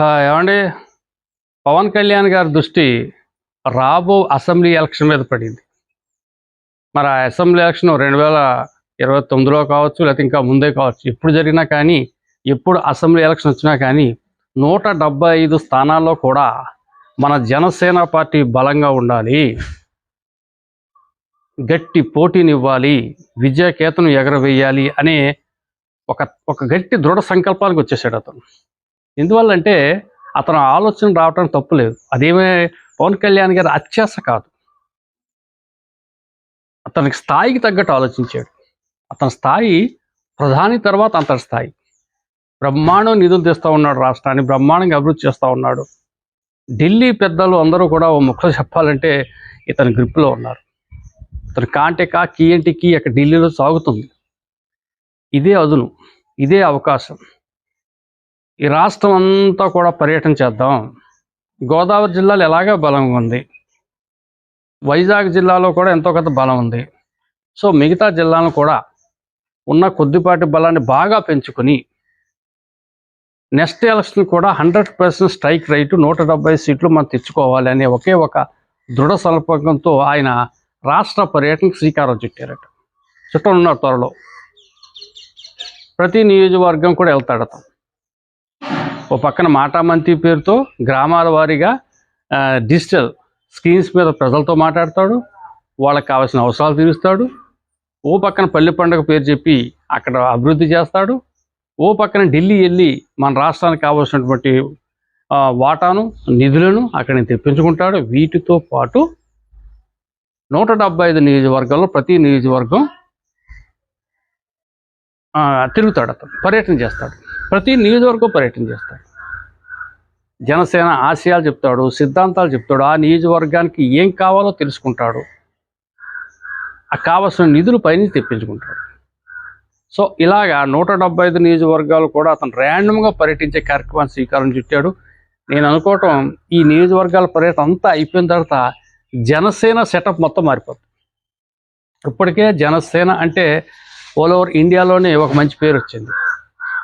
ఏమండి? పవన్ కళ్యాణ్ గారి దృష్టి రాబో అసెంబ్లీ ఎలక్షన్ మీద పడింది. మరి ఆ అసెంబ్లీ ఎలక్షన్ రెండు వేల ఇరవై తొమ్మిదిలో కావచ్చు లేకపోతే ఇంకా ముందే కావచ్చు ఎప్పుడు జరిగినా కానీ ఎప్పుడు అసెంబ్లీ ఎలక్షన్ వచ్చినా కానీ నూట డెబ్బై ఐదు స్థానాల్లో కూడా మన జనసేన పార్టీ బలంగా ఉండాలి. గట్టి పోటీనివ్వాలి. విజయకేతను ఎగరవేయాలి అనే ఒక ఒక గట్టి దృఢ సంకల్పానికి వచ్చేసాడు అతను. ఎందువల్లంటే అతను ఆలోచన రావటం తప్పులేదు అదేమే పవన్ కళ్యాణ్ గారి అత్యాస కాదు. అతనికి స్థాయికి తగ్గట్టు ఆలోచించాడు. అతని స్థాయి ప్రధాని తర్వాత అంతటి స్థాయి. బ్రహ్మాండం నిధులు తెస్తూ ఉన్నాడు రాష్ట్రాన్ని బ్రహ్మాండంగా అభివృద్ధి చేస్తూ ఉన్నాడు. ఢిల్లీ పెద్దలు అందరూ కూడా ఓ ముఖం చెప్పాలంటే ఇతని గ్రిప్లో ఉన్నారు. ఇతను కాంటే కా కీ అంటే కీ అక్కడ ఢిల్లీలో సాగుతుంది. ఇదే అదును. ఇదే అవకాశం. ఈ రాష్ట్రం అంతా కూడా పర్యటన చేద్దాం. గోదావరి జిల్లాలో ఎలాగా బలంగా ఉంది. వైజాగ్ జిల్లాలో కూడా ఎంతో కొంత బలం ఉంది. సో మిగతా జిల్లాలను కూడా ఉన్న కొద్దిపాటి బలాన్ని బాగా పెంచుకొని నెక్స్ట్ ఎలక్షన్ కూడా హండ్రెడ్ పర్సెంట్ స్ట్రైక్ రైట్ నూట డెబ్బై సీట్లు మనం తెచ్చుకోవాలి అనే ఒకే ఒక దృఢ సంకల్పంతో ఆయన రాష్ట్ర పర్యటనకు శ్రీకారం చుట్టారట. చుట్టనున్నారు త్వరలో. ప్రతి నియోజకవర్గం కూడా వెళ్తాడు ఓ పక్కన మాటామంతి పేరుతో గ్రామాల వారీగా డిజిటల్ స్క్రీన్స్ మీద ప్రజలతో మాట్లాడతాడు. వాళ్ళకి కావాల్సిన అవసరాలు తీరుస్తాడు. ఓ పక్కన పల్లె పండుగ పేరు చెప్పి అక్కడ అభివృద్ధి చేస్తాడు. ఓ పక్కన ఢిల్లీ వెళ్ళి మన రాష్ట్రానికి కావాల్సినటువంటి వాటాను నిధులను అక్కడి తెప్పించుకుంటాడు. వీటితో పాటు నూట డెబ్బై ఐదు నియోజకవర్గాల్లో ప్రతి నియోజకవర్గం తిరుగుతాడు అతను పర్యటన చేస్తాడు. ప్రతి నియోజకవర్గం పర్యటన చేస్తాడు. జనసేన ఆశయాలు చెప్తాడు సిద్ధాంతాలు చెప్తాడు ఆ నియోజకవర్గానికి ఏం కావాలో తెలుసుకుంటాడు. ఆ కావలసిన నిధులు పైన తెప్పించుకుంటాడు. సో ఇలాగా నూట డెబ్బై ఐదు నియోజకవర్గాలు కూడా అతను ర్యాండమ్గా పర్యటించే కార్యక్రమాన్ని శ్రీకారం చుట్టాడు. నేను అనుకోవటం ఈ నియోజకవర్గాల పర్యటన అంతా అయిపోయిన తర్వాత జనసేన సెటప్ మొత్తం మారిపోతుంది ఇప్పటికే జనసేన అంటే ఆల్ ఓవర్ ఇండియాలోనే ఒక మంచి పేరు వచ్చింది.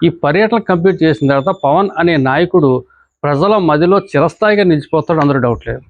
ఈ పర్యటన కంప్లీట్ చేసిన తర్వాత పవన్ అనే నాయకుడు ప్రజల మదిలో చిరస్థాయిగా నిలిచిపోతాడు అందరూ డౌట్ లేదు.